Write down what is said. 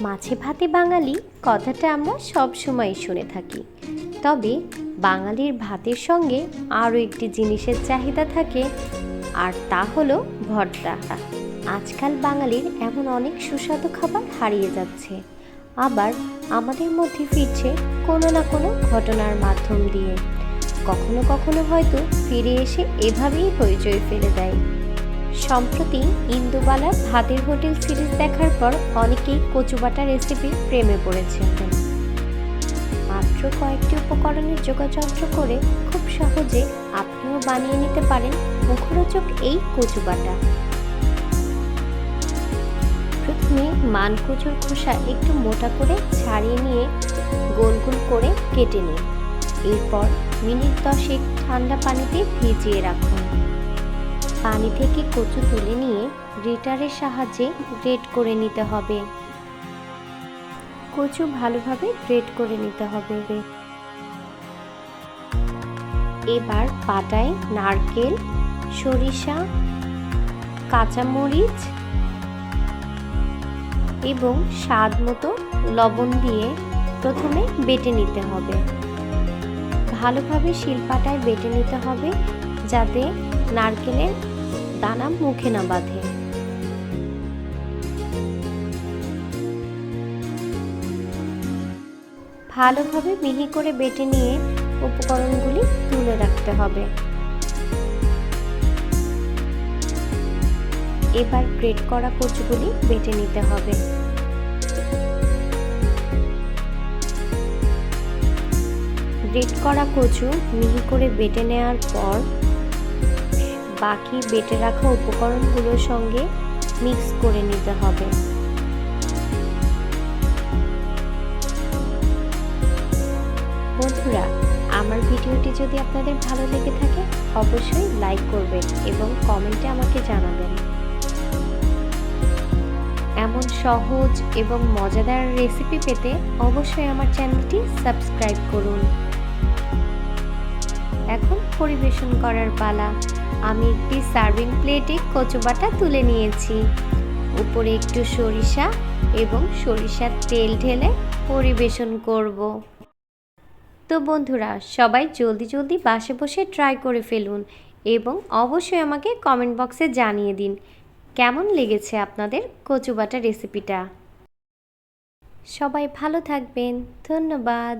মাছে ভাতে বাঙালি কথাটা আমরা সব সময় শুনে থাকি। তবে বাঙালির ভাতের সঙ্গে আরও একটি জিনিসের চাহিদা থাকে, আর তা হলো ভর্তা। আজকাল বাঙালির এমন অনেক সুস্বাদু খাবার হারিয়ে যাচ্ছে। আবার আমাদের মধ্যে ফিরছে কোনো না কোনো ঘটনার মাধ্যম দিয়ে। কখনো কখনো হয়তো ফিরে এসে এভাবেই হইচই ফেলে দেয়। সম্প্রতি ইন্দুবালা ভাতের হোটেল সিরিজ দেখার পর অনেকেই কচুবাটা রেসিপির প্রেমে পড়েছেন মাত্র কয়েকটি উপকরণের যোগাযন্ত্র করে খুব সহজে আপনিও বানিয়ে নিতে পারেন মুখরোচক এই কচুবাটা। প্রথমে মান কচুর খোসা একটু মোটা করে ছাড়িয়ে নিয়ে গোল গোল করে কেটে নিন। এরপর মিনিট দশেক ঠান্ডা পানিতে ভিজিয়ে রাখুন। পানি থেকে কচু তুলে নিয়ে গ্রেটারের সাহায্যে গ্রেট করে নিতে হবে। কচু ভালোভাবে গ্রেট করে নিতে হবে। এবার পাটায় নারকেল, সরিষা, কাঁচামরিচ এবং স্বাদ মতো লবণ দিয়ে প্রথমে বেটে নিতে হবে। ভালোভাবে শিলপাটায় বেটে নিতে হবে যাতে নারকেলের দানা মুখে না বাঁধে। ভালোভাবে মিহি করে বেটে নিয়ে উপকরণগুলি তুলে রাখতে হবে। এবার গ্রেট করা কচুগুলি বেটে নিতে হবে। গ্রেট করা কচু মিহি করে বেটে নেওয়ার পর বাকি বেটে রাখা উপকরণগুলোর সঙ্গে মিক্স করে নিতে হবে। বন্ধুরা, আমার ভিডিওটি যদি আপনাদের ভালো লেগে থাকে, অবশ্যই লাইক করবেন এবং কমেন্টে আমাকে জানাবেন। এমন সহজ এবং মজাদার রেসিপি পেতে অবশ্যই আমার চ্যানেলটি সাবস্ক্রাইব করুন। এখন পরিবেশন করার পালা। আমি একটি সার্ভিং প্লেটে কচুবাটা তুলে নিয়েছি। উপরে একটু সরিষা এবং সরিষার তেল ঢেলে পরিবেশন করব। তো বন্ধুরা, সবাই জলদি জলদি বাসে বসে ট্রাই করে ফেলুন এবং অবশ্যই আমাকে কমেন্ট বক্সে জানিয়ে দিন, কেমন লেগেছে আপনাদের কচুবাটা রেসিপিটা? সবাই ভালো থাকবেন। ধন্যবাদ।